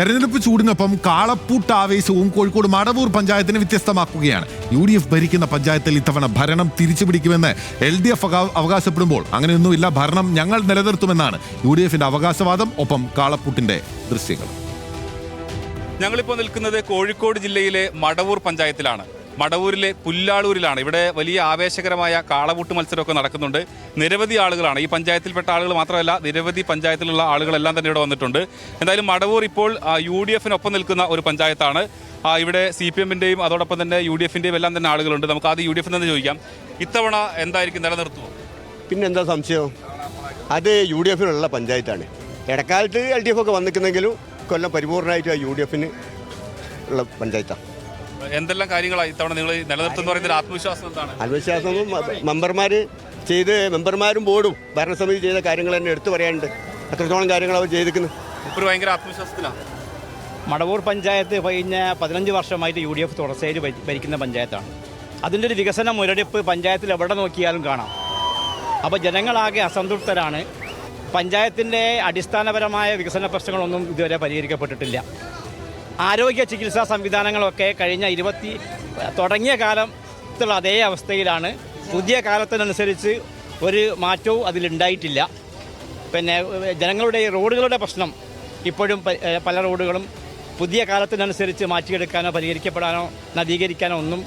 തെരഞ്ഞെടുപ്പ് ചൂടിനൊപ്പം കാളപ്പൂട്ട് ആവേശവും കോഴിക്കോട് മടവൂർ പഞ്ചായത്തിനെ വ്യത്യസ്തമാക്കുകയാണ്. യു ഡി എഫ് ഭരിക്കുന്ന പഞ്ചായത്തിൽ ഇത്തവണ ഭരണം തിരിച്ചുപിടിക്കുമെന്ന് എൽ ഡി എഫ് അവകാശപ്പെടുമ്പോൾ അങ്ങനെയൊന്നുമില്ല ഭരണം ഞങ്ങൾ നിലനിർത്തുമെന്നാണ് യു ഡി എഫിന്റെ അവകാശവാദം ഒപ്പം കാളപ്പൂട്ടിന്റെ ദൃശ്യങ്ങൾ ഞങ്ങളിപ്പോൾ നിൽക്കുന്നത് കോഴിക്കോട് ജില്ലയിലെ മടവൂർ പഞ്ചായത്തിലാണ്. മടവൂരിലെ പുല്ലാളൂരിലാണ്. ഇവിടെ വലിയ ആവേശകരമായ കാളവൂട്ട് മത്സരമൊക്കെ നടക്കുന്നുണ്ട്. നിരവധി ആളുകളാണ്. ഈ പഞ്ചായത്തിൽപ്പെട്ട ആളുകൾ മാത്രമല്ല നിരവധി പഞ്ചായത്തിലുള്ള ആളുകളെല്ലാം തന്നെ ഇവിടെ വന്നിട്ടുണ്ട്. എന്തായാലും മടവൂർ ഇപ്പോൾ യു ഡി എഫിനൊപ്പം നിൽക്കുന്ന ഒരു പഞ്ചായത്താണ്. ഇവിടെ സി പി എമ്മിന്റെയും അതോടൊപ്പം തന്നെ യു ഡി എഫിന്റെയും എല്ലാം തന്നെ ആളുകളുണ്ട്. നമുക്ക് ആദ്യം യു ഡി എഫിൽ നിന്ന് ചോദിക്കാം. ഇത്തവണ എന്തായിരിക്കും നിലനിർത്തുമോ പിന്നെന്താ സംശയം? അത് യു ഡി എഫിനുള്ള പഞ്ചായത്താണ്. ഇടക്കാലത്ത് എൽ ഡി എഫ് ഒക്കെ വന്നിരിക്കുന്നെങ്കിലും കൊല്ലം പരിപൂർണമായിട്ട് യു ഡി എഫിന് ഉള്ള പഞ്ചായത്താണ്. എന്തെല്ലാം കാര്യങ്ങളാണ് ഇത്തവണ നിങ്ങൾ നിലനിർത്തുന്ന പറയുന്ന ആത്മവിശ്വാസം എന്താണ്? ആത്മവിശ്വാസം മെമ്പർമാർ ചെയ്ത് മെമ്പർമാരും ബോർഡും ഭരണസമിതി ചെയ്ത കാര്യങ്ങൾ തന്നെ എടുത്തു പറയാനുണ്ട്. അത്രത്തോളം കാര്യങ്ങൾ അവർ ചെയ്തിരിക്കുന്നു. ഇപ്പോൾ ഭയങ്കര ആത്മവിശ്വാസത്തിലാണ് മടവൂർ പഞ്ചായത്ത് കഴിഞ്ഞ പതിനഞ്ച് വർഷമായിട്ട് യു ഡി എഫ് തുടർച്ചയിൽ ഭരിക്കുന്ന പഞ്ചായത്താണ്. അതിന്റെ ഒരു വികസന മുരടിപ്പ് പഞ്ചായത്തിൽ എവിടെ നോക്കിയാലും കാണാം. അപ്പോൾ ജനങ്ങളാകെ അസംതൃപ്തരാണ് പഞ്ചായത്തിന്റെ അടിസ്ഥാനപരമായ വികസന പ്രശ്നങ്ങളൊന്നും ഇതുവരെ പരിഹരിക്കപ്പെട്ടിട്ടില്ല. ആരോഗ്യ ചികിത്സാ സംവിധാനങ്ങളൊക്കെ കഴിഞ്ഞ ഇരുപത്തി തുടങ്ങിയ കാലത്തുള്ള അതേ അവസ്ഥയിലാണ്. പുതിയ കാലത്തിനനുസരിച്ച് ഒരു മാറ്റവും അതിലുണ്ടായിട്ടില്ല. പിന്നെ ജനങ്ങളുടെ റോഡുകളുടെ പ്രശ്നം ഇപ്പോഴും പല റോഡുകളും പുതിയ കാലത്തിനനുസരിച്ച് മാറ്റിയെടുക്കാനോ പരിഹരിക്കപ്പെടാനോ നവീകരിക്കാനോ ഒന്നും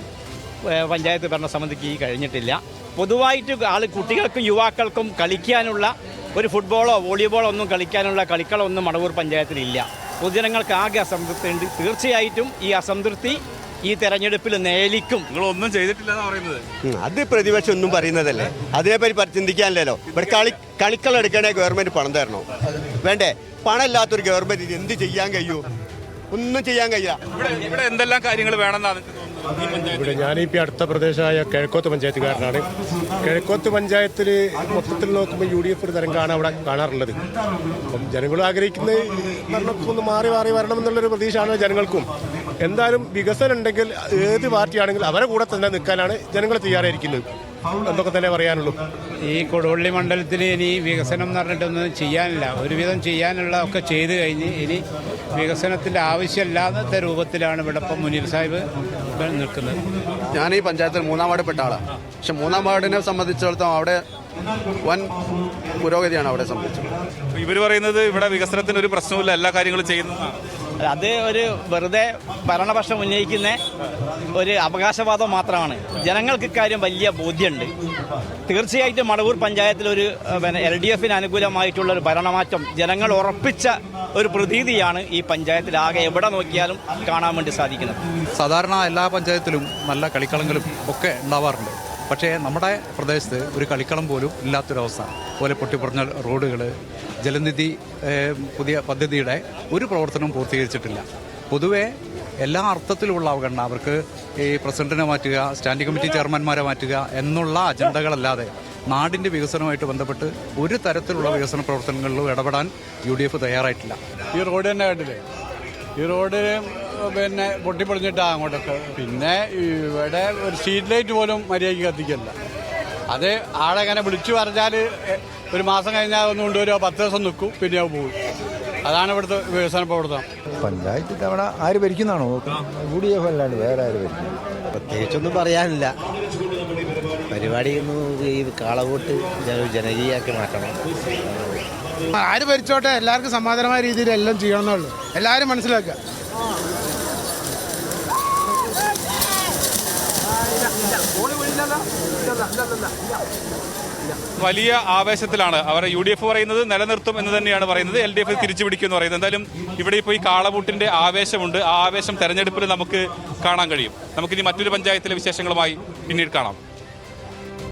പഞ്ചായത്ത് ഭരണസമിതിക്ക് കഴിഞ്ഞിട്ടില്ല. പൊതുവായിട്ട് ആൾ കുട്ടികൾക്കും യുവാക്കൾക്കും കളിക്കാനുള്ള ഒരു ഫുട്ബോളോ വോളിബോളോ ഒന്നും കളിക്കാനുള്ള കളിക്കളമൊന്നും മടവൂർ പഞ്ചായത്തിലില്ല. പൊതുജനങ്ങൾക്ക് ആകെ അസംതൃപ്തി ഉണ്ട്. തീർച്ചയായിട്ടും ഈ അസംതൃപ്തി ഈ തെരഞ്ഞെടുപ്പിൽ നേലിക്കും നിങ്ങൾ ഒന്നും ചെയ്തിട്ടില്ലെന്നാണ് പറയുന്നത് അത് പ്രതിപക്ഷം ഒന്നും പറയുന്നതല്ലേ? അതിനെപ്പറ്റി ചിന്തിക്കാനല്ലോ ചിന്തിക്കാനില്ലല്ലോ ഇവിടെ കളി കളിക്കൾ എടുക്കണേ ഗവൺമെന്റ് പണം തരണോ? വേണ്ടേ? പണം ഇല്ലാത്തൊരു ഗവൺമെന്റ് എന്ത് ചെയ്യാൻ കഴിയൂ? ഒന്നും ചെയ്യാൻ കഴിയില്ല. ഇവിടെ ഇവിടെ എന്തെല്ലാം കാര്യങ്ങൾ വേണമെന്നാണ് ഇവിടെ ഞാനിപ്പോൾ അടുത്ത പ്രദേശമായ കിഴക്കോത്ത് പഞ്ചായത്തുകാരനാണ്. കിഴക്കോത്ത് പഞ്ചായത്തിൽ മൊത്തത്തിൽ നോക്കുമ്പോൾ യു ഡി എഫ് ഒരു തരംഗമാണ് അവിടെ കാണാറുള്ളത്. അപ്പം ജനങ്ങൾ ആഗ്രഹിക്കുന്നത് ഭരണമൊക്കെ ഒന്ന് മാറി മാറി വരണം എന്നുള്ളൊരു പ്രതീക്ഷയാണ് ജനങ്ങൾക്കും. എന്തായാലും വികസനം ഉണ്ടെങ്കിൽ ഏത് പാർട്ടിയാണെങ്കിലും അവരെ കൂടെ തന്നെ നിൽക്കാനാണ് ജനങ്ങൾ തയ്യാറായിരിക്കുന്നത്. എന്തൊക്കെ തന്നെ പറയാനുള്ളൂ. ഈ കൊടുവള്ളി മണ്ഡലത്തിൽ ഇനി വികസനം എന്ന് പറഞ്ഞിട്ടൊന്നും ചെയ്യാനില്ല. ഒരുവിധം ചെയ്യാനുള്ള ഒക്കെ ചെയ്ത് കഴിഞ്ഞ് ഇനി വികസനത്തിന്റെ ആവശ്യമില്ലാത്ത രൂപത്തിലാണ് ഇവിടെ ഇപ്പം മുനീർ സാഹിബ് നിൽക്കുന്നത്. ഞാൻ ഈ പഞ്ചായത്തിൽ മൂന്നാം വാർഡ് പെട്ട ആളാണ് പക്ഷെ മൂന്നാം വാർഡിനെ സംബന്ധിച്ചിടത്തോളം അവിടെ വൻ പുരോഗതിയാണ് അവിടെ സംബന്ധിച്ചത് ഇവർ പറയുന്നത് ഇവിടെ വികസനത്തിന് ഒരു പ്രശ്നവുമില്ല എല്ലാ കാര്യങ്ങളും ചെയ്യുന്നതാണ്. അത് ഒരു വെറുതെ ഭരണപക്ഷം ഉന്നയിക്കുന്ന ഒരു അവകാശവാദം മാത്രമാണ്. ജനങ്ങൾക്ക് ഇക്കാര്യം വലിയ ബോധ്യമുണ്ട്. തീർച്ചയായിട്ടും മടവൂർ പഞ്ചായത്തിൽ ഒരു പിന്നെ എൽ ഡി എഫിന് അനുകൂലമായിട്ടുള്ള ഒരു ഭരണമാറ്റം ജനങ്ങൾ ഉറപ്പിച്ച ഒരു പ്രതീതിയാണ് ഈ പഞ്ചായത്തിൽ ആകെ എവിടെ നോക്കിയാലും കാണാൻ വേണ്ടി സാധിക്കുന്നത്. സാധാരണ എല്ലാ പഞ്ചായത്തിലും നല്ല കളിക്കളങ്ങളും ഒക്കെ ഉണ്ടാവാറുണ്ട്. പക്ഷേ നമ്മുടെ പ്രദേശത്ത് ഒരു കളിക്കളം പോലും ഇല്ലാത്തൊരവസ്ഥ. പോലെ പൊട്ടിപ്പറഞ്ഞ റോഡുകൾ ജലനിധി പുതിയ പദ്ധതിയുടെ ഒരു പ്രവർത്തനവും പൂർത്തീകരിച്ചിട്ടില്ല. പൊതുവെ എല്ലാ അർത്ഥത്തിലുള്ള അവഗണന അവർക്ക് ഈ പ്രസിഡന്റിനെ മാറ്റുക സ്റ്റാൻഡിംഗ് കമ്മിറ്റി ചെയർമാൻമാരെ മാറ്റുക എന്നുള്ള അജണ്ടകളല്ലാതെ നാടിന്റെ വികസനവുമായിട്ട് ബന്ധപ്പെട്ട് ഒരു തരത്തിലുള്ള വികസന പ്രവർത്തനങ്ങളിലും ഇടപെടാൻ യു ഡി എഫ് തയ്യാറായിട്ടില്ല. ഈ റോഡ് തന്നെ കണ്ടില്ലേ? ഈ റോഡ് പിന്നെ പൊട്ടിപ്പൊളിഞ്ഞിട്ടാണ് അങ്ങോട്ടൊക്കെ. പിന്നെ ഇവിടെ ഒരു സ്ട്രീറ്റ് ലൈറ്റ് പോലും മര്യാദയ്ക്ക് കത്തിക്കല്ല അത് ആളെങ്ങനെ വിളിച്ചു പറഞ്ഞാൽ ഒരു മാസം കഴിഞ്ഞാൽ ഒന്ന് കൊണ്ടുവരുമോ പത്ത് ദിവസം നിൽക്കും പിന്നെ അത് പോകും. അതാണ് ഇവിടുത്തെ വികസന പ്രവർത്തനം. പഞ്ചായത്ത് തവണ ആര് ഭരിക്കുന്നതാണോ യു ഡി എഫ് അല്ലാണ്ട് വേറെ ആര് ഭരിക്കുന്നു പ്രത്യേകിച്ചൊന്നും പറയാനില്ല. പരിപാടി ഒന്ന് ഈ കാളവോട്ട് ജനകീയമാക്കി ജനകീയാക്കി മാറ്റണം. ആര് ഭരിച്ചോട്ടെ എല്ലാവർക്കും സമാധാനമായ രീതിയിൽ എല്ലാം ചെയ്യണമെന്നുള്ളൂ. എല്ലാവരും മനസ്സിലാക്കുക. വലിയ ആവേശത്തിലാണ് അവർ യു ഡി എഫ് പറയുന്നത് നിലനിർത്തും എന്ന് തന്നെയാണ് പറയുന്നത്. എൽ ഡി എഫ് തിരിച്ചു പിടിക്കും എന്ന് പറയുന്നത്. എന്തായാലും ഇവിടെ ഇപ്പോൾ ഈ കാളവൂട്ടിന്റെ ആവേശമുണ്ട്. ആ ആവേശം തെരഞ്ഞെടുപ്പിൽ നമുക്ക് കാണാൻ കഴിയും. നമുക്കിനി മറ്റൊരു പഞ്ചായത്തിലെ വിശേഷങ്ങളുമായി പിന്നീട് കാണാം.